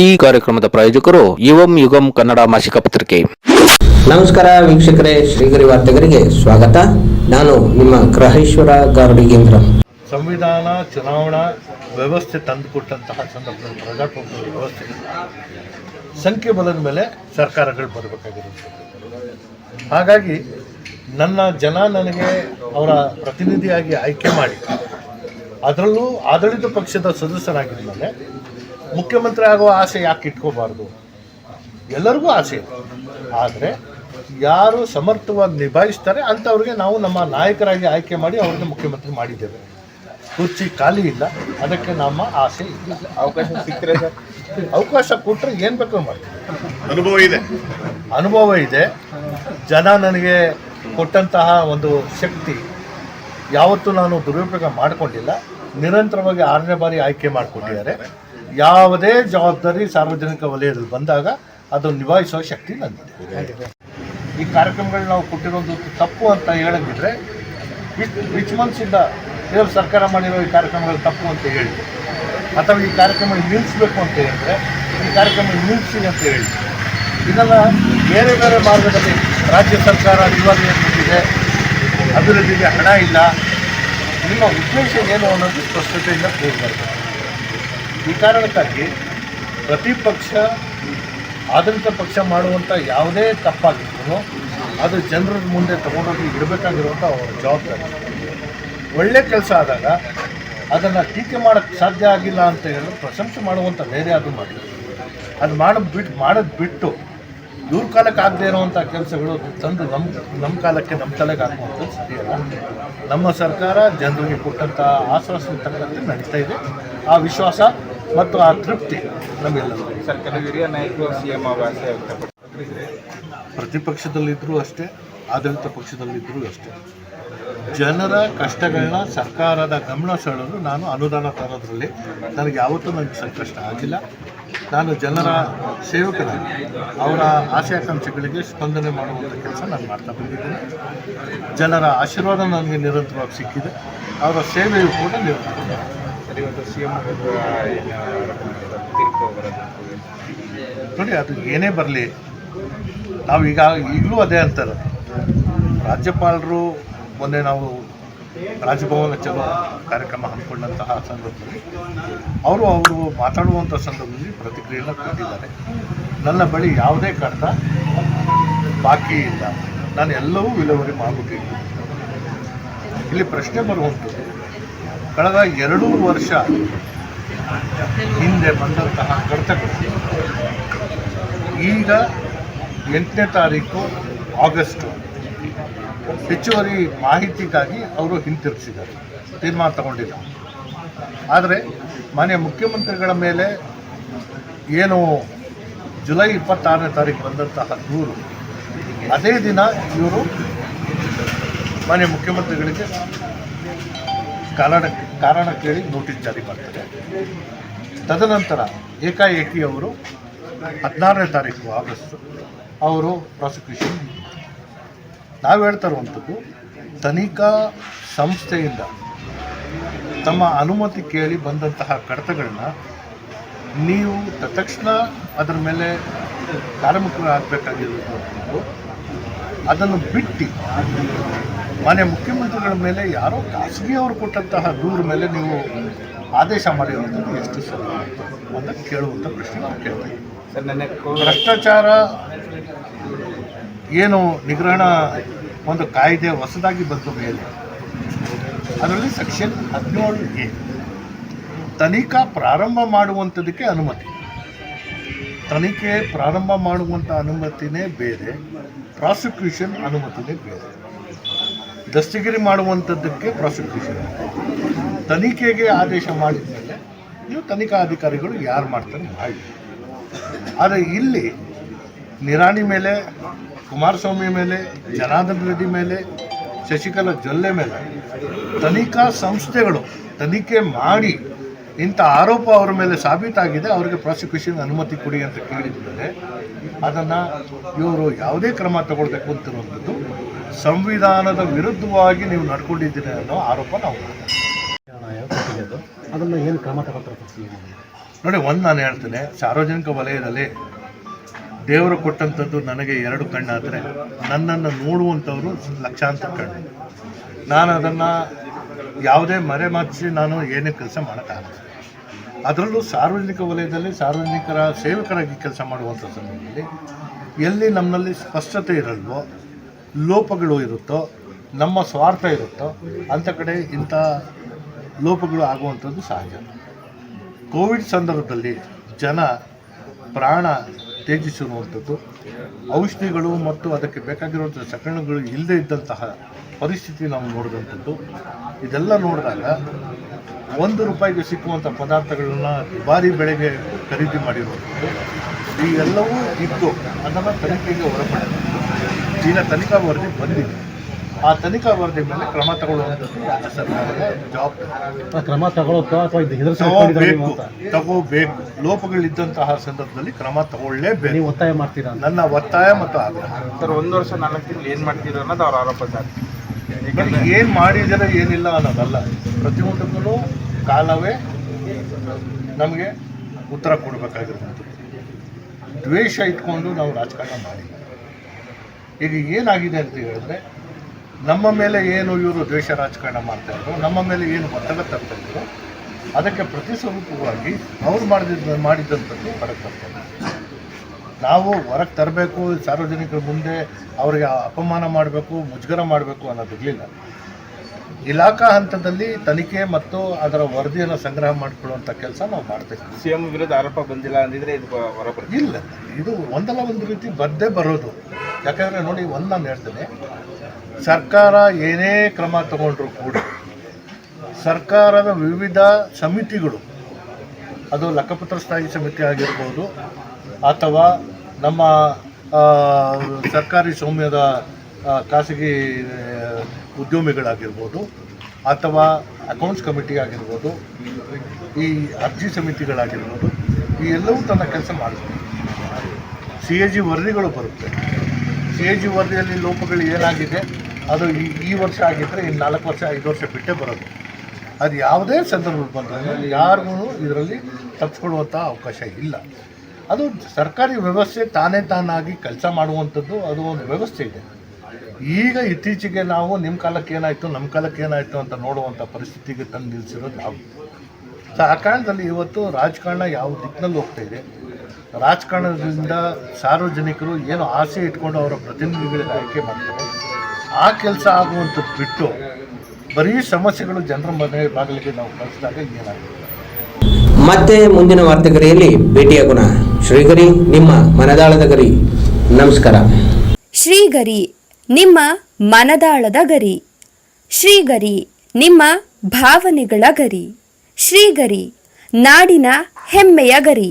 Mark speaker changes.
Speaker 1: ಈ ಕಾರ್ಯಕ್ರಮದ ಪ್ರಾಯೋಜಕರು ಯುವಂ ಯುಗಂ ಕನ್ನಡ ಮಾಸಿಕ ಪತ್ರಿಕೆ.
Speaker 2: ನಮಸ್ಕಾರ ವೀಕ್ಷಕರೇ ಶ್ರೀಗರಿ ವಾರ್ತೆಗರಿಗೆ ಸ್ವಾಗತ. ನಾನು ನಿಮ್ಮ ಗ್ರಹೇಶ್ವರ ಗಾರ್ಡಿಗೇಂದ್ರ
Speaker 3: ಸಂವಿಧಾನ ಚುನಾವಣಾ ವ್ಯವಸ್ಥೆ ತಂದುಕೊಟ್ಟಂತಹ ಸಂದರ್ಭದಲ್ಲಿ ಪ್ರಜಾಪ್ರಭುತ್ವ ವ್ಯವಸ್ಥೆ. ಸಂಖ್ಯೆ ಬಲದ ಮೇಲೆ ಸರ್ಕಾರಗಳು ಬರಬೇಕಾಗಿರುತ್ತೆ. ಹಾಗಾಗಿ ನನ್ನ ಜನ ನನಗೆ ಅವರ ಪ್ರತಿನಿಧಿಯಾಗಿ ಆಯ್ಕೆ ಮಾಡಿ ಅದರಲ್ಲೂ ಆಡಳಿತ ಪಕ್ಷದ ಸದಸ್ಯರಾಗಿದ್ದ ಮೇಲೆ ಮುಖ್ಯಮಂತ್ರಿ ಆಗುವ ಆಸೆ ಯಾಕೆ ಇಟ್ಕೋಬಾರ್ದು? ಎಲ್ಲರಿಗೂ ಆಸೆ. ಇದೆ ಆದರೆ ಯಾರು ಸಮರ್ಥವಾಗಿ ನಿಭಾಯಿಸ್ತಾರೆ ಅಂಥವ್ರಿಗೆ ನಾವು ನಮ್ಮ ನಾಯಕರಾಗಿ ಆಯ್ಕೆ ಮಾಡಿ ಅವ್ರನ್ನ ಮುಖ್ಯಮಂತ್ರಿ ಮಾಡಿದ್ದೇವೆ. ಕುರ್ಚಿ ಖಾಲಿ ಇಲ್ಲ. ಅದಕ್ಕೆ ನಮ್ಮ ಆಸೆ ಇಲ್ಲ. ಅವಕಾಶ ಸಿಕ್ಕರೆ ಅವಕಾಶ ಕೊಟ್ಟರೆ ಏನು ಬೇಕೋ ಮಾಡ್ತೀವಿ.
Speaker 4: ಅನುಭವ ಇದೆ.
Speaker 3: ಅನುಭವ ಇದೆ. ಜನ ನನಗೆ ಕೊಟ್ಟಂತಹ ಒಂದು ಶಕ್ತಿ ಯಾವತ್ತೂ ನಾನು ದುರುಪಯೋಗ ಮಾಡಿಕೊಂಡಿಲ್ಲ. ನಿರಂತರವಾಗಿ ಆರನೇ ಬಾರಿ ಆಯ್ಕೆ ಮಾಡಿಕೊಟ್ಟಿದ್ದಾರೆ ಯಾವುದೇ ಜವಾಬ್ದಾರಿ ಸಾರ್ವಜನಿಕ ವಲಯದಲ್ಲಿ ಬಂದಾಗ ಅದನ್ನು ನಿಭಾಯಿಸುವ ಶಕ್ತಿ ನಂದಿದೆ ಈ ಕಾರ್ಯಕ್ರಮಗಳು ನಾವು ಕೊಟ್ಟಿರೋದು ತಪ್ಪು ಅಂತ ಹೇಳಂಗಿದ್ರೆ ವಿಚ್ ವಿಚ್ ಮಂತ್ಸಿಂದ ಇವರು ಸರ್ಕಾರ ಮಾಡಿರೋ ಈ ಕಾರ್ಯಕ್ರಮಗಳು ತಪ್ಪು ಅಂತ ಹೇಳಿ, ಅಥವಾ ಈ ಕಾರ್ಯಕ್ರಮ ನಿಲ್ಲಿಸಬೇಕು ಅಂತ ಹೇಳಿದ್ರೆ, ಈ ಕಾರ್ಯಕ್ರಮ ನಿಲ್ಲಿಸಿ ಅಂತ ಹೇಳಿ. ಇದೆಲ್ಲ ಬೇರೆ ಬೇರೆ ಮಾರ್ಗದಲ್ಲಿ ರಾಜ್ಯ ಸರ್ಕಾರ ದಿವಾಳಿ ಕೊಟ್ಟಿದೆ. ಅಭಿವೃದ್ಧಿಗೆ ಹಣ ಇಲ್ಲ. ನಿಮ್ಮ ಉದ್ದೇಶ ಏನು ಅನ್ನೋದು ಸ್ಪಷ್ಟತೆಯಿಂದ ತೋರಿಸಬೇಕು ಈ ಕಾರಣಕ್ಕಾಗಿ ಪ್ರತಿಪಕ್ಷ ಆಡಳಿತ ಪಕ್ಷ ಮಾಡುವಂಥ ಯಾವುದೇ ತಪ್ಪಾಗಿದ್ರು ಅದು ಜನರ ಮುಂದೆ ತಗೊಂಡೋಗಿ ಇಡಬೇಕಾಗಿರುವಂಥ ಅವರ ಜವಾಬ್ದಾರಿ. ಒಳ್ಳೆ ಕೆಲಸ ಆದಾಗ ಅದನ್ನು ಟೀಕೆ ಮಾಡೋಕ್ಕೆ ಸಾಧ್ಯ ಆಗಿಲ್ಲ ಅಂತ ಹೇಳಿದ್ರೆ ಪ್ರಶಂಸೆ ಮಾಡುವಂಥ ಧೈರ್ಯ ಅದು ಮಾಡಿ ಅದು ಮಾಡೋದು ಬಿಟ್ಟು ಮಾಡೋದು ಬಿಟ್ಟು ಇವ್ರ ಕಾಲಕ್ಕೆ ಆಗದೆ ಇರೋವಂಥ ಕೆಲಸಗಳು ತಂದು ನಮ್ಮ ನಮ್ಮ ಕಾಲಕ್ಕೆ ನಮ್ಮ ತಲೆಗೆ ಹಾಕುವಂಥದ್ದು ಸರಿಯಲ್ಲ ನಮ್ಮ ಸರ್ಕಾರ ಜನರಿಗೆ ಕೊಟ್ಟಂಥ ಆಶ್ವಾಸನೆ ತಕ್ಕಂತೆ ನಡೀತಾ ಇದೆ. ಆ ವಿಶ್ವಾಸ ಮತ್ತು ಆ ತೃಪ್ತಿ ನಮಗೆಲ್ಲ
Speaker 5: ಸರ್ ಕೆಲವು ಹಿರಿಯ ನಾಯಕರು ಸಿ ಎಂ ಆಸೆ
Speaker 3: ಪ್ರತಿಪಕ್ಷದಲ್ಲಿದ್ದರೂ ಅಷ್ಟೇ ಆಡಳಿತ ಪಕ್ಷದಲ್ಲಿದ್ದರೂ ಅಷ್ಟೇ. ಜನರ ಕಷ್ಟಗಳನ್ನ ಸರ್ಕಾರದ ಗಮನ ಸೆಳೆದು ನಾನು ಅನುದಾನ ತರೋದ್ರಲ್ಲಿ ನನಗೆ ಯಾವತ್ತೂ ನನಗೆ ಸಂಕಷ್ಟ ಆಗಿಲ್ಲ. ನಾನು ಜನರ ಸೇವಕರಾಗಿ ಅವರ ಆಶಯಾಕಾಂಕ್ಷೆಗಳಿಗೆ ಸ್ಪಂದನೆ ಮಾಡುವಂಥ ಕೆಲಸ ನಾನು ಮಾಡ್ತಾ ಬಂದಿದ್ದೇನೆ. ಜನರ ಆಶೀರ್ವಾದ ನನಗೆ ನಿರಂತರವಾಗಿ ಸಿಕ್ಕಿದೆ. ಅವರ ಸೇವೆಯು ಕೂಡ
Speaker 5: ನೀವು ಇವತ್ತು ಸಿ ಎಂ
Speaker 3: ನೋಡಿ ಅದು ಏನೇ ಬರಲಿ ನಾವು ಈಗ ಈಗಲೂ ಅದೇ ಅಂತಾರೆ. ರಾಜ್ಯಪಾಲರು ಮೊನ್ನೆ ನಾವು ರಾಜಭವನ ಚಲೋ ಕಾರ್ಯಕ್ರಮ ಹಮ್ಮಿಕೊಂಡಂತಹ ಸಂದರ್ಭದಲ್ಲಿ ಅವರು ಅವರು ಮಾತಾಡುವಂಥ ಸಂದರ್ಭದಲ್ಲಿ ಪ್ರತಿಕ್ರಿಯೆಯನ್ನು ಕೊಟ್ಟಿದ್ದಾರೆ. ನನ್ನ ಬಳಿ ಯಾವುದೇ ಕಡತ ಬಾಕಿ ಇಲ್ಲ. ನಾನು ಎಲ್ಲವೂ ವಿಲೇವರಿ ಮಾಡಿಬಿಟ್ಟಿದ್ದೀನಿ ಇಲ್ಲಿ ಪ್ರಶ್ನೆ ಬರುವಂಥದ್ದು. ಕಳೆದ ಎರಡೂ ವರ್ಷ ಹಿಂದೆ ಬಂದಂತಹ ಕಡತಗಳು ಈಗ ಎಂಟನೇ ತಾರೀಕು ಆಗಸ್ಟು. ಹೆಚ್ಚುವರಿ ಮಾಹಿತಿಗಾಗಿ ಅವರು ಹಿಂತಿರುಗಿಸಿದ್ದಾರೆ. ತೀರ್ಮಾನ ತಗೊಂಡಿಲ್ಲ ಆದರೆ ಮಾನ್ಯ ಮುಖ್ಯಮಂತ್ರಿಗಳ ಮೇಲೆ ಏನು ಜುಲೈ ಇಪ್ಪತ್ತಾರನೇ ತಾರೀಕು ಬಂದಂತಹ ದೂರು, ಅದೇ ದಿನ ಇವರು ಮಾನ್ಯ ಮುಖ್ಯಮಂತ್ರಿಗಳಿಗೆ ಕಾರಣ ಕಾರಣ ಕೇಳಿ ನೋಟಿಸ್ ಜಾರಿ ಮಾಡ್ತಾರೆ. ತದನಂತರ ಏಕಾಏಕಿ ಅವರು ಹದಿನಾರನೇ ತಾರೀಕು ಆಗಸ್ಟ್ ಅವರು ಪ್ರಾಸಿಕ್ಯೂಷನ್ ನಾವು ಹೇಳ್ತಾ ಇರುವಂಥದ್ದು, ತನಿಖಾ ಸಂಸ್ಥೆಯಿಂದ ತಮ್ಮ ಅನುಮತಿ ಕೇಳಿ ಬಂದಂತಹ ಕಡತಗಳನ್ನ ನೀವು ತಕ್ಷಣ ಅದರ ಮೇಲೆ ಕಾರ್ಯಮುಖರಾಗಬೇಕಾಗಿರುವಂಥದ್ದು ಅದನ್ನು ಬಿಟ್ಟು ಮಾನ್ಯ ಮುಖ್ಯಮಂತ್ರಿಗಳ ಮೇಲೆ ಯಾರೋ ಖಾಸಗಿಯವರು ಕೊಟ್ಟಂತಹ ದೂರ ಮೇಲೆ ನೀವು ಆದೇಶ ಮಾಡಿರುವಂಥದ್ದು ಎಷ್ಟು ಸರಿ ಅಂತ ಕೇಳುವಂಥ ಪ್ರಶ್ನೆ ನಾನು ಇದ್ದೀನಿ.
Speaker 5: ಸರ್ ನನ್ನ
Speaker 3: ಭ್ರಷ್ಟಾಚಾರ ಏನು ನಿಗ್ರಹಣ ಒಂದು ಕಾಯ್ದೆ ಹೊಸದಾಗಿ ಬಂದ ಮೇಲೆ ಅದರಲ್ಲಿ ಸೆಕ್ಷನ್ ಹದಿನೇಳು ಎ ತನಿಖಾ ಪ್ರಾರಂಭ ಮಾಡುವಂಥದಕ್ಕೆ ಅನುಮತಿ ತನಿಖೆ ಪ್ರಾರಂಭ ಮಾಡುವಂಥ ಅನುಮತಿನೇ ಬೇರೆ ಪ್ರಾಸಿಕ್ಯೂಷನ್ ಅನುಮತಿನೇ ಬೇರೆ ದಸ್ತಗಿರಿ ಮಾಡುವಂಥದ್ದಕ್ಕೆ ಪ್ರಾಸಿಕ್ಯೂಷನ್ ತನಿಖೆಗೆ ಆದೇಶ ಮಾಡಿದ ಮೇಲೆ ನೀವು ತನಿಖಾ ಅಧಿಕಾರಿಗಳು ಯಾರು ಮಾಡ್ತಾರೆ ಮಾಡಿ ಆದರೆ ಇಲ್ಲಿ ನಿರಾಣಿ ಮೇಲೆ, ಕುಮಾರಸ್ವಾಮಿ ಮೇಲೆ, ಜನಾರ್ದನ್ ರೆಡ್ಡಿ ಮೇಲೆ, ಶಶಿಕಲಾ ಜೊಲ್ಲೆ ಮೇಲೆ ತನಿಖಾ ಸಂಸ್ಥೆಗಳು ತನಿಖೆ ಮಾಡಿ ಇಂಥ ಆರೋಪ ಅವರ ಮೇಲೆ ಸಾಬೀತಾಗಿದೆ, ಅವರಿಗೆ ಪ್ರಾಸಿಕ್ಯೂಷನ್ ಅನುಮತಿ ಕೊಡಿ ಅಂತ ಕೇಳಿದ ಅದನ್ನು ಇವರು ಯಾವುದೇ ಕ್ರಮ ತಗೊಳ್ಬೇಕು ಅಂತಿರುವಂಥದ್ದು ಸಂವಿಧಾನದ ವಿರುದ್ಧವಾಗಿ ನೀವು ನಡ್ಕೊಂಡಿದ್ದೀರಿ ಅನ್ನೋ ಆರೋಪ ನಾವು
Speaker 6: ಅದನ್ನು ಏನು ಕ್ರಮ
Speaker 3: ನೋಡಿ ಒಂದು ನಾನು ಹೇಳ್ತೇನೆ. ಸಾರ್ವಜನಿಕ ವಲಯದಲ್ಲಿ ದೇವರು ಕೊಟ್ಟಂಥದ್ದು ನನಗೆ ಎರಡು ಕಣ್ಣಾದರೆ ನನ್ನನ್ನು ನೋಡುವಂಥವ್ರು ಲಕ್ಷಾಂತರ ಕಣ್ಣು. ನಾನು ಅದನ್ನು ಯಾವುದೇ ಮರೆಮಾಚಿಸಿ ನಾನು ಏನೇ ಕೆಲಸ ಮಾಡೋಕ್ಕಾಗಲ್ಲ. ಅದರಲ್ಲೂ ಸಾರ್ವಜನಿಕ ವಲಯದಲ್ಲಿ ಸಾರ್ವಜನಿಕರ ಸೇವಕರಾಗಿ ಕೆಲಸ ಮಾಡುವಂಥ ಸಂದರ್ಭದಲ್ಲಿ ಎಲ್ಲಿ ನಮ್ಮಲ್ಲಿ ಸ್ಪಷ್ಟತೆ ಇರಲ್ವೋ ಲೋಪಗಳು ಇರುತ್ತೋ, ನಮ್ಮ ಸ್ವಾರ್ಥ ಇರುತ್ತೋ ಅಂಥ ಕಡೆ ಇಂಥ ಲೋಪಗಳು ಆಗುವಂಥದ್ದು ಸಹಜ. ಕೋವಿಡ್ ಸಂದರ್ಭದಲ್ಲಿ ಜನ ಪ್ರಾಣ ತ್ಯಜಿಸಿರುವಂಥದ್ದು ಔಷಧಿಗಳು ಮತ್ತು ಅದಕ್ಕೆ ಬೇಕಾಗಿರುವಂಥ ಸಕರಣಗಳು ಇಲ್ಲದೇ ಇದ್ದಂತಹ ಪರಿಸ್ಥಿತಿ ನಾವು ನೋಡಿದಂಥದ್ದು. ಇದೆಲ್ಲ ನೋಡಿದಾಗ ಒಂದು ರೂಪಾಯಿಗೆ ಸಿಕ್ಕುವಂಥ ಪದಾರ್ಥಗಳನ್ನ ದುಬಾರಿ ಬೆಳೆಗೆ ಖರೀದಿ ಮಾಡಿರುವಂಥದ್ದು. ಈ ಎಲ್ಲವೂ ಇತ್ತು ಅದನ್ನು ತನಿಖೆಗೆ ಹೊರಪಡಿದೆ ಈಗ ತನಿಖಾ ವರದಿ ಬಂದಿದೆ. ಆ ತನಿಖಾ ವರದಿ ಮೇಲೆ ಕ್ರಮ ತಗೊಳ್ಳುವಂಥದ್ದು ರಾಜ್ಯ ಸರ್ಕಾರದ ಜವಾಬ್ದಾರಿ.
Speaker 4: ಕ್ರಮ
Speaker 3: ತಗೋಬೇಕು ತಗೋಬೇಕು. ಲೋಪಗಳಿದ್ದಂತಹ ಸಂದರ್ಭದಲ್ಲಿ ಕ್ರಮ ತಗೊಳ್ಳೇಬೇಕು.
Speaker 4: ನೀವು ಒತ್ತಾಯ ಮಾಡ್ತೀರಾ
Speaker 3: ನನ್ನ ಒತ್ತಾಯ ಮತ್ತು ಆಗ್ರಹ.
Speaker 5: ಸರ್ ಒಂದು ವರ್ಷ ನಾಲ್ಕು ತಿಂಗಳು ಏನು ಮಾಡ್ತೀರ ಅನ್ನೋದು ಅವ್ರ ಆರೋಪ ಸರ್.
Speaker 3: ಬಟ್ ಏನು ಮಾಡಿದರೆ ಏನಿಲ್ಲ ಅನ್ನೋದಲ್ಲ. ಪ್ರತಿಯೊಂದಕ್ಕೂ ಕಾಲವೇ ನಮಗೆ ಉತ್ತರ ಕೊಡಬೇಕಾಗಿರುವಂಥದ್ದು. ದ್ವೇಷ ಇಟ್ಕೊಂಡು ನಾವು ರಾಜಕಾರಣ ಮಾಡಿಲ್ಲ. ಈಗ ಏನಾಗಿದೆ ಅಂತ ಹೇಳಿದ್ರೆ ನಮ್ಮ ಮೇಲೆ ಏನು ಇವರು ದ್ವೇಷ ರಾಜಕಾರಣ ಮಾಡ್ತಾಯಿದ್ರು ನಮ್ಮ ಮೇಲೆ ಏನು ಒತ್ತಡ ತರ್ತಾಯಿದ್ರು ಅದಕ್ಕೆ ಅದಕ್ಕೆ ಪ್ರತಿಸ್ವರೂಪವಾಗಿ ಅವ್ರು ಮಾಡಿದ ಮಾಡಿದ್ದಂಥದ್ದು ಹೊರಗೆ ತರ್ತಾರೆ ನಾವು ಹೊರಗೆ ತರಬೇಕು ಸಾರ್ವಜನಿಕರ ಮುಂದೆ ಅವರಿಗೆ ಅಪಮಾನ ಮಾಡಬೇಕು ಮುಜುಗರ ಮಾಡಬೇಕು ಅನ್ನೋದಿರಲಿಲ್ಲ ಇಲಾಖಾ ಹಂತದಲ್ಲಿ ತನಿಖೆ ಮತ್ತು ಅದರ ವರದಿಯನ್ನು ಸಂಗ್ರಹ ಮಾಡಿಕೊಳ್ಳುವಂಥ ಕೆಲಸ ನಾವು ಮಾಡ್ತೇವೆ
Speaker 5: ಸಿ ಎಂ ವಿರುದ್ಧ ಆರೋಪ ಬಂದಿಲ್ಲ ಅಂದಿದ್ರೆ ಇದು ಹೊರಬರ್ತದೆ
Speaker 3: ಇಲ್ಲ ಇದು ಒಂದಲ್ಲ ಒಂದು ರೀತಿ ಬರ್ದೇ ಬರೋದು. ಯಾಕಂದರೆ ನೋಡಿ ಒಂದು ನಾನು ಹೇಳ್ತೇನೆ. ಸರ್ಕಾರ ಏನೇ ಕ್ರಮ ತಗೊಂಡ್ರು ಕೂಡ ಸರ್ಕಾರದ ವಿವಿಧ ಸಮಿತಿಗಳು, ಅದು ಲೆಕ್ಕಪತ್ರ ಸ್ಥಾಯಿ ಸಮಿತಿ ಆಗಿರ್ಬೋದು ಅಥವಾ ನಮ್ಮ ಸರ್ಕಾರಿ ಸೌಮ್ಯದ ಖಾಸಗಿ ಉದ್ಯಮಿಗಳಾಗಿರ್ಬೋದು ಅಥವಾ ಅಕೌಂಟ್ಸ್ ಕಮಿಟಿ ಆಗಿರ್ಬೋದು, ಈ ಅರ್ಜಿ ಸಮಿತಿಗಳಾಗಿರ್ಬೋದು, ಈ ಎಲ್ಲವೂ ತನ್ನ ಕೆಲಸ ಮಾಡುತ್ತೆ ಸಿ ಎ ಜಿ ವರದಿಗಳು ಬರುತ್ತೆ. ಜಿ ವರದಿಯಲ್ಲಿ ಲೋಪಗಳು ಏನಾಗಿದೆ? ಅದು ಈ ಈ ವರ್ಷ ಆಗಿದ್ದರೆ ಇನ್ನು ನಾಲ್ಕು ವರ್ಷ, ಐದು ವರ್ಷ ಬಿಟ್ಟೇ ಬರೋದು. ಅದು ಯಾವುದೇ ಸಂದರ್ಭದಲ್ಲಿ ಬಂದರೆ ಯಾರಿಗೂ ಇದರಲ್ಲಿ ತಪ್ಪಿಸ್ಕೊಳ್ಳುವಂಥ ಅವಕಾಶ ಇಲ್ಲ. ಅದು ಸರ್ಕಾರಿ ವ್ಯವಸ್ಥೆ ತಾನೇ ತಾನಾಗಿ ಕೆಲಸ ಮಾಡುವಂಥದ್ದು, ಅದು ಒಂದು ವ್ಯವಸ್ಥೆ ಇದೆ. ಈಗ ಇತ್ತೀಚೆಗೆ ನಾವು ನಿಮ್ಮ ಕಾಲಕ್ಕೆ ಏನಾಯಿತು, ನಮ್ಮ ಕಾಲಕ್ಕೆ ಏನಾಯಿತು ಅಂತ ನೋಡುವಂಥ ಪರಿಸ್ಥಿತಿಗೆ ತಂದು ನಿಲ್ಲಿಸಿರೋದು ನಾವು. ಸೊ ಆ ಕಾರಣದಲ್ಲಿ ಇವತ್ತು ರಾಜಕಾರಣ ಯಾವ ದಿಕ್ಕಿನಲ್ಲಿ ಹೋಗ್ತಾ ಇದೆ? ರಾಜಕಾರಣದಿಂದ ಸಾರ್ವಜನಿಕರು ಏನು ಆಸೆ ಇಟ್ಕೊಂಡು ಅವರ ಪ್ರತಿನಿಧಿಗಳಿಗೆ ಆಯ್ಕೆ ಮಾಡ್ತಾರೆ. ಆ ಕೆಲಸ ಆಗುವಂಥದ್ದು ಬಿಟ್ಟು ಬರೀ ಸಮಸ್ಯೆಗಳು ಜನರ ಮನೆ ಬಾಗಿಲಿಗೆ ನಾವು ಕಳಿಸಿದಾಗ ಏನಾಗುತ್ತೆ?
Speaker 2: ಮತ್ತೆ ಮುಂದಿನ ವಾರ್ತೆಗರಿಯಲ್ಲಿ ಭೇಟಿಯಾಗೋಣ. ಶ್ರೀಗರಿ ನಿಮ್ಮ ಮನದಾಳದ ಗರಿ. ನಮಸ್ಕಾರ.
Speaker 6: ಶ್ರೀಗರಿ ನಿಮ್ಮ ಮನದಾಳದ ಗರಿ. ಶ್ರೀಗರಿ ನಿಮ್ಮ ಭಾವನೆಗಳ ಗರಿ. ಶ್ರೀಗರಿ ನಾಡಿನ ಹೆಮ್ಮೆಯ ಗರಿ.